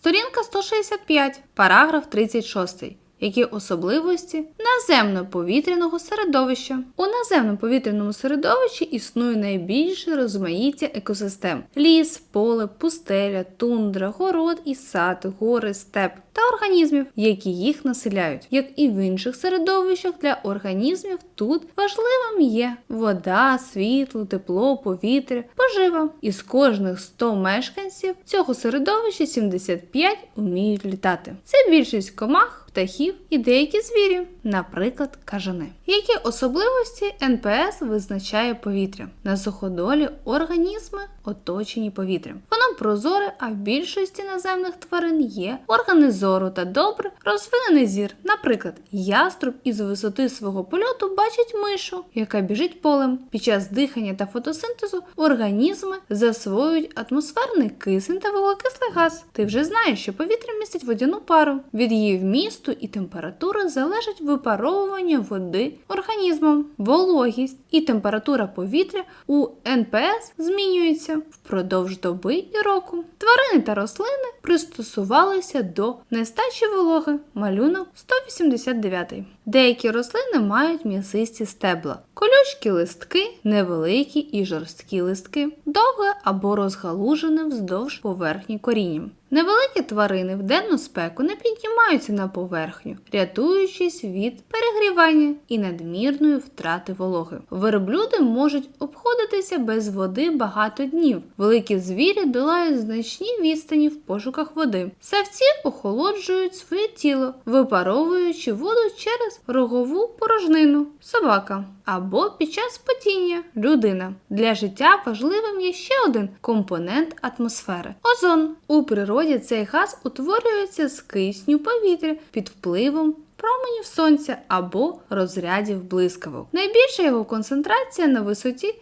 Сторінка 165, параграф 36. Які особливості наземно-повітряного середовища? У наземно-повітряному середовищі існує найбільше розмаїття екосистем: ліс, поле, пустеля, тундра, город і сад, гори, степ та організмів, які їх населяють. Як і в інших середовищах для організмів, тут важливим є вода, світло, тепло, повітря, пожива. Із кожних 100 мешканців цього середовища 75 вміють літати. Це більшість комах птахів і деякі звірі, наприклад, кажани. Які особливості НПС визначає повітря? На суходолі організми оточені повітрям. Воно прозоре, а в більшості наземних тварин є органи зору та добре розвинений зір. Наприклад, яструб із висоти свого польоту бачить мишу, яка біжить полем. Під час дихання та фотосинтезу організми засвоюють атмосферний кисень та вуглекислий газ. Ти вже знаєш, що повітря містить водяну пару. Від її вмісту і температури залежить випаровування води організмом. Вологість і температура повітря у НПС змінюються впродовж доби і року. Тварини та рослини пристосувалися до нестачі вологи. Малюнок 189. Деякі рослини мають м'ясисті стебла, колючкі листки, невеликі і жорсткі листки, довге або розгалужене вздовж поверхні корінням. Невеликі тварини в денну спеку не піднімаються на поверхню, рятуючись від перегрівання і надмірної втрати вологи. Верблюди можуть обходитися без води багато днів. Великі звірі долають значні відстані в пошуках води. Савці охолоджують своє тіло, випаровуючи воду через рогову порожнину собака або під час потіння людина. Для життя важливим є ще один компонент атмосфери озон. У природі цей газ утворюється з кисню повітря під впливом променів сонця або розрядів блискавок. Найбільша його концентрація на висоті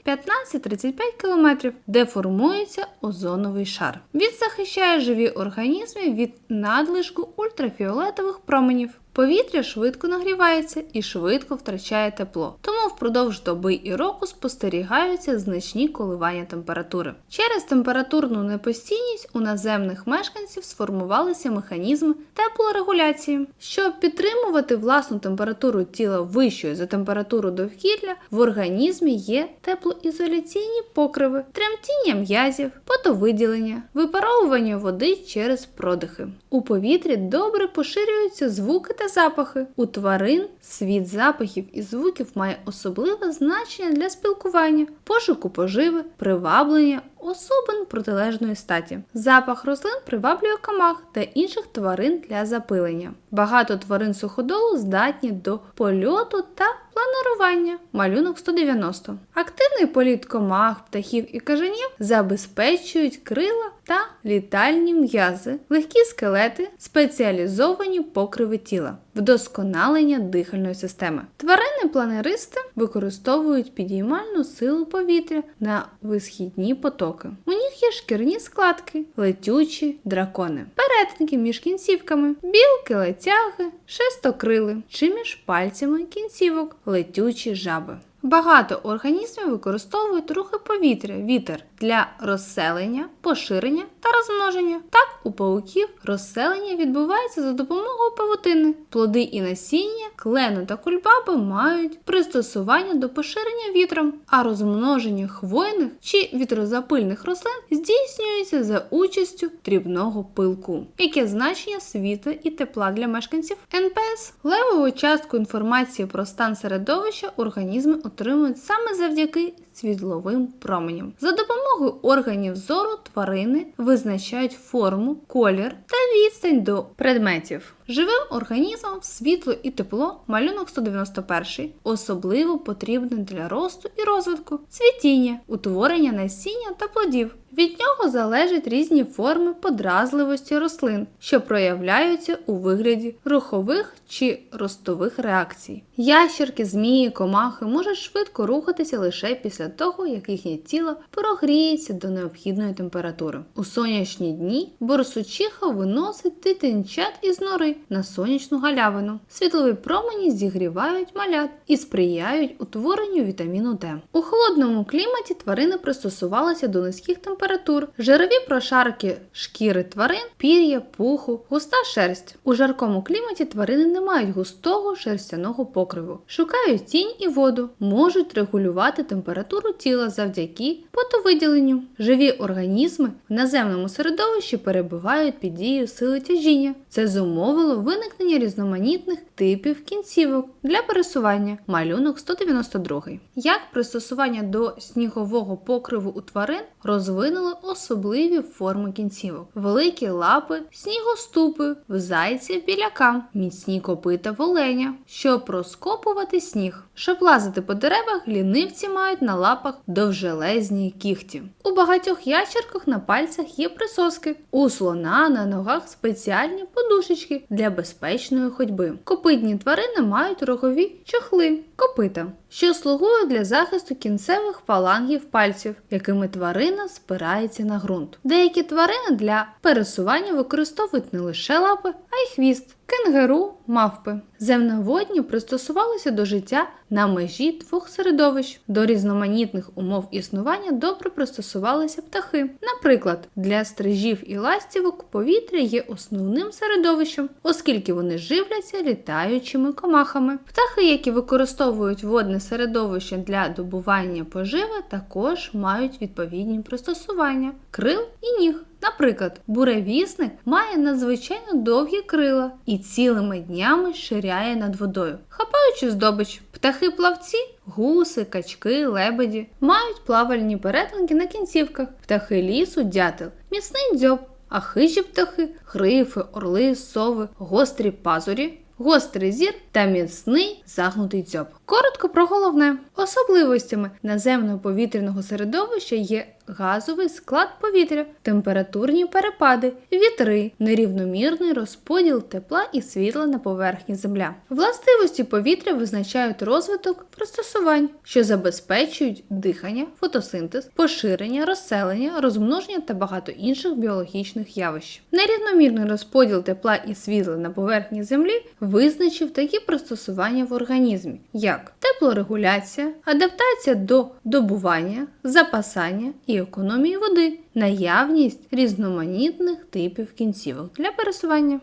15-35 км, де формується озоновий шар. Він захищає живі організми від надлишку ультрафіолетових променів. Повітря швидко нагрівається і швидко втрачає тепло, тому впродовж доби і року спостерігаються значні коливання температури. Через температурну непостійність у наземних мешканців сформувалися механізми теплорегуляції. Щоб підтримувати власну температуру тіла вищою за температуру довкілля, в організмі є теплоізоляційні покриви, тремтіння м'язів, потовиділення, випаровування води через продихи. У повітрі добре поширюються звуки та запахи. У тварин світ запахів і звуків має особливе значення для спілкування, пошуку поживи, приваблення особин протилежної статі. Запах рослин приваблює комах та інших тварин для запилення. Багато тварин суходолу здатні до польоту та планирування. Малюнок 190. Активний політ комах, птахів і кажанів забезпечують крила та літальні м'язи, легкі скелети, спеціалізовані покриви тіла, вдосконалення дихальної системи. Тварини-планеристи використовують підіймальну силу повітря на висхідні потоки. У є шкірні складки, летючі дракони, перетинки між кінцівками, білки, летяги, шестокрили чи між пальцями кінцівок, летючі жаби. Багато організмів використовують рухи повітря, вітер для розселення, поширення та розмноження. Так, у пауків розселення відбувається за допомогою павутини. Плоди і насіння, клену та кульбаби мають пристосування до поширення вітром, а розмноження хвойних чи вітрозапильних рослин здійснюється за участю дрібного пилку. Яке значення світла і тепла для мешканців НПС? Левову частку інформації про стан середовища організми отримують саме завдяки світловим променям. За допомогою органів зору тварини визначають форму, колір та відстань до предметів. Живим організмам світло і тепло, малюнок 191, особливо потрібне для росту і розвитку, цвітіння, утворення насіння та плодів. Від нього залежать різні форми подразливості рослин, що проявляються у вигляді рухових чи ростових реакцій. Ящерки, змії, комахи можуть швидко рухатися лише після того, як їхнє тіло прогріється до необхідної температури. У сонячні дні борсучиха виносить дитинчат із нори на сонячну галявину. Світлові промені зігрівають малят і сприяють утворенню вітаміну Д. У холодному кліматі тварини пристосувалися до низьких температур, жирові прошарки шкіри тварин, пір'я, пуху, густа шерсть. У жаркому кліматі тварини не мають густого шерстяного покриву, шукають тінь і воду, можуть регулювати температуру тіла завдяки потовиділенню. Живі організми в наземному середовищі перебувають під дією сили тяжіння. Це зумовило виникнення різноманітних типів кінцівок для пересування. Малюнок 192. Як пристосування до снігового покриву у тварин розвинули особливі форми кінцівок: великі лапи, снігоступи, в зайця біляка, міцні копита в оленя, щоб розкопувати сніг. Щоб лазити по деревах, лінивці мають на лапах довжелезні кіхті. У багатьох ящерках на пальцях є присоски. У слона на ногах спеціальні подушечки для безпечної ходьби. Копитні тварини мають рогові чохли, копита, що слугують для захисту кінцевих фалангів пальців, якими тварина спирається на ґрунт. Деякі тварини для пересування використовують не лише лапи, а й хвіст. Кенгуру, мавпи. Земноводні пристосувалися до життя на межі двох середовищ. До різноманітних умов існування добре пристосувалися птахи. Наприклад, для стрижів і ластівок повітря є основним середовищем, оскільки вони живляться літаючими комахами. Птахи, які використовують водне середовище для добування поживи, також мають відповідні пристосування крил і ніг. Наприклад, буревісник має надзвичайно довгі крила і цілими днями ширяє над водою, хапаючи здобич. Птахи-плавці, гуси, качки, лебеді мають плавальні перетинки на кінцівках. Птахи лісу, дятел, міцний дзьоб, а хижі птахи, грифи, орли, сови, гострі пазурі. Гострий зір та міцний загнутий дзьоб. Коротко про головне. Особливостями наземного повітряного середовища є газовий склад повітря, температурні перепади, вітри, нерівномірний розподіл тепла і світла на поверхні земля. Властивості повітря визначають розвиток пристосувань, що забезпечують дихання, фотосинтез, поширення, розселення, розмноження та багато інших біологічних явищ. Нерівномірний розподіл тепла і світла на поверхні землі визначив такі пристосування в організмі, як теплорегуляція, адаптація до добування, запасання економії води, наявність різноманітних типів кінцівок для пересування.